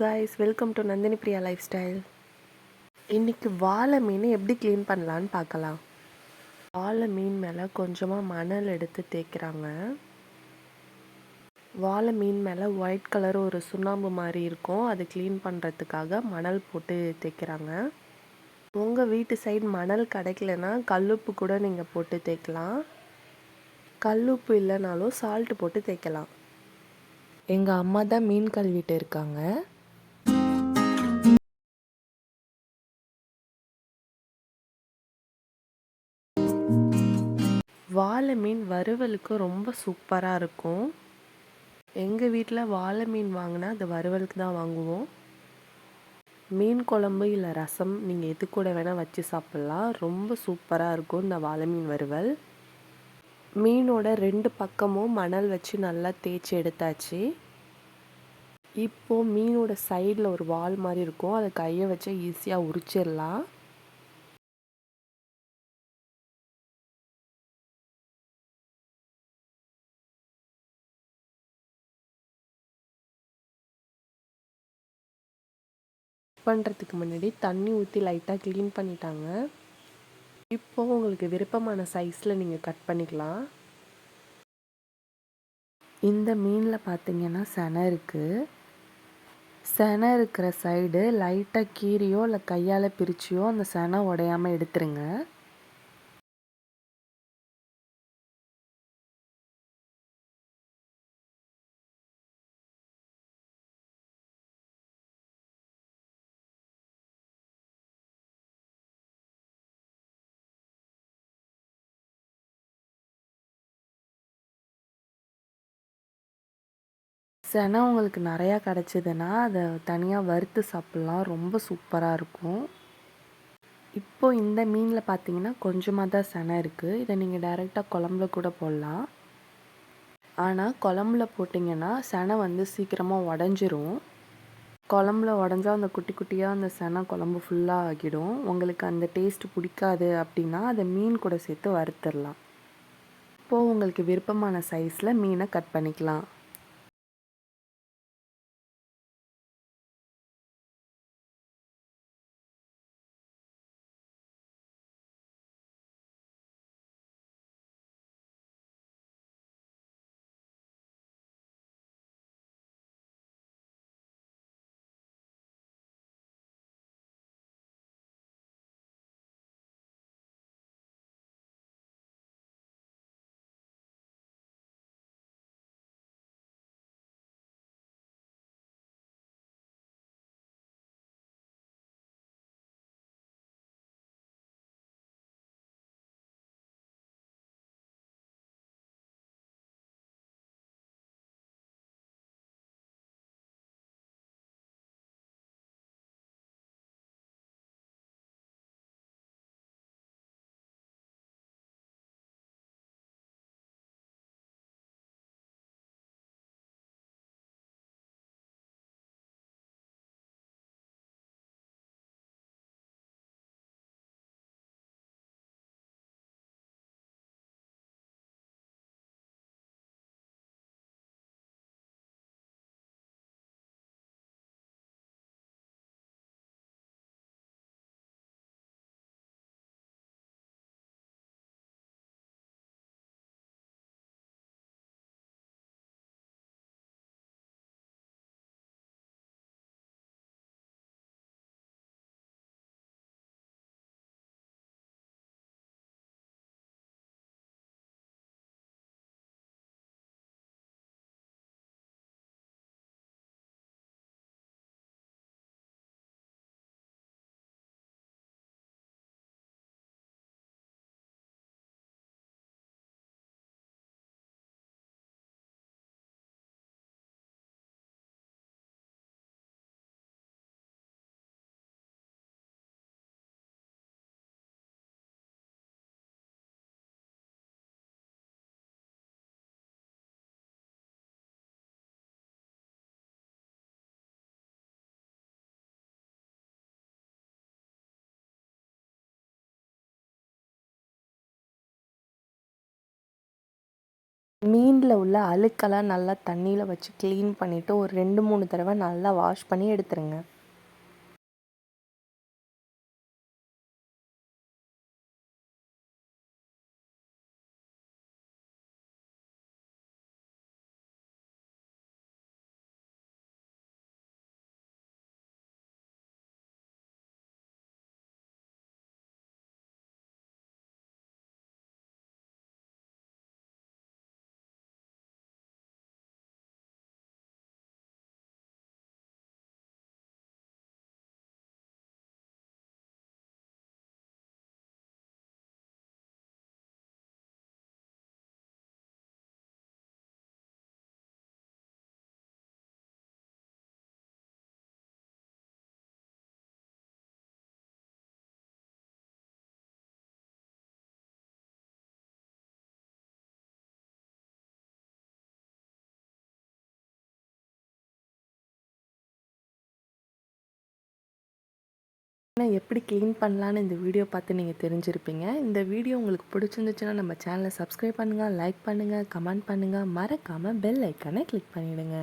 Guys welcome to Nandhini Priya lifestyle இன்றைக்கி வாழை மீன் எப்படி க்ளீன் பண்ணலான்னு பார்க்கலாம். வாழை மீன் மேலே கொஞ்சமாக மணல் எடுத்து தேய்க்கிறாங்க. வாழை மீன் மேலே ஒயிட் கலர் ஒரு சுண்ணாம்பு மாதிரி இருக்கும். அது க்ளீன் பண்ணுறதுக்காக மணல் போட்டு தேய்க்கிறாங்க. உங்கள் வீட்டு சைடு மணல் கிடைக்கலனா கல்லுப்பு கூட நீங்கள் போட்டு தேய்க்கலாம். கல்லுப்பு இல்லைனாலும் சால்ட்டு போட்டு தேய்க்கலாம். எங்கள் அம்மா தான் மீன் கழுவிட்டு இருக்காங்க. வாழை மீன் வறுவலுக்கு ரொம்ப சூப்பராக இருக்கும். எங்கள் வீட்டில் வாழை மீன் வாங்கினா அது வறுவலுக்கு தான் வாங்குவோம். மீன் குழம்பு இல்லை ரசம் நீங்கள் எது கூட வேணால் வச்சு சாப்பிட்லாம். ரொம்ப சூப்பராக இருக்கும் இந்த வாழை மீன் வறுவல். மீனோட ரெண்டு பக்கமும் மணல் வச்சு நல்லா தேய்ச்சி எடுத்தாச்சு. இப்போது மீனோட சைடில் ஒரு வால் மாதிரி இருக்கும். அதை கையை வச்சா ஈஸியாக உரிச்சிடலாம். பண்ணுறதுக்கு முன்னாடி தண்ணி ஊற்றி லைட்டாக க்ளீன் பண்ணிட்டாங்க. இப்போது உங்களுக்கு விருப்பமான சைஸில் நீங்கள் கட் பண்ணிக்கலாம். இந்த மீனில் பார்த்தீங்கன்னா செனை இருக்குது செனை இருக்கிற சைடு லைட்டாக கீரியோ இல்லை கையால் பிரிச்சியோ அந்த செனை உடையாமல் எடுத்துருங்க. செனை உங்களுக்கு நிறையா கிடச்சிதுன்னா அதை தனியாக வறுத்து சாப்பிட்லாம். ரொம்ப சூப்பராக இருக்கும். இப்போது இந்த மீனில் பார்த்தீங்கன்னா கொஞ்சமாக தான் செனை இருக்குது இதை நீங்கள் டைரெக்டாக குழம்புல கூட போடலாம். ஆனால் குழம்புல போட்டிங்கன்னா செனை வந்து சீக்கிரமாக உடஞ்சிரும். குழம்புல உடஞ்சா அந்த குட்டி குட்டியாக அந்த செனை குழம்பு ஃபுல்லாக ஆகிடும். உங்களுக்கு அந்த டேஸ்ட் பிடிக்காது அப்படின்னா அதை மீன் கூட சேர்த்து வறுத்துடலாம். இப்போது உங்களுக்கு விருப்பமான சைஸில் மீனை கட் பண்ணிக்கலாம். மீனில் உள்ள அழுக்கெல்லாம் நல்லா தண்ணியில் வச்சு க்ளீன் பண்ணிவிட்டு ஒரு ரெண்டு மூணு தடவை நல்லா வாஷ் பண்ணி நான் எப்படி க்ளீன் பண்ணலான்னு இந்த வீடியோ பார்த்து நீங்கள் தெரிஞ்சிருப்பீங்க. இந்த வீடியோ உங்களுக்கு பிடிச்சிருந்துச்சுன்னா நம்ம சேனலை சப்ஸ்கிரைப் பண்ணுங்கள் லைக் பண்ணுங்கள் கமெண்ட் பண்ணுங்கள் மறக்காமல் பெல் ஐக்கானை கிளிக் பண்ணிவிடுங்க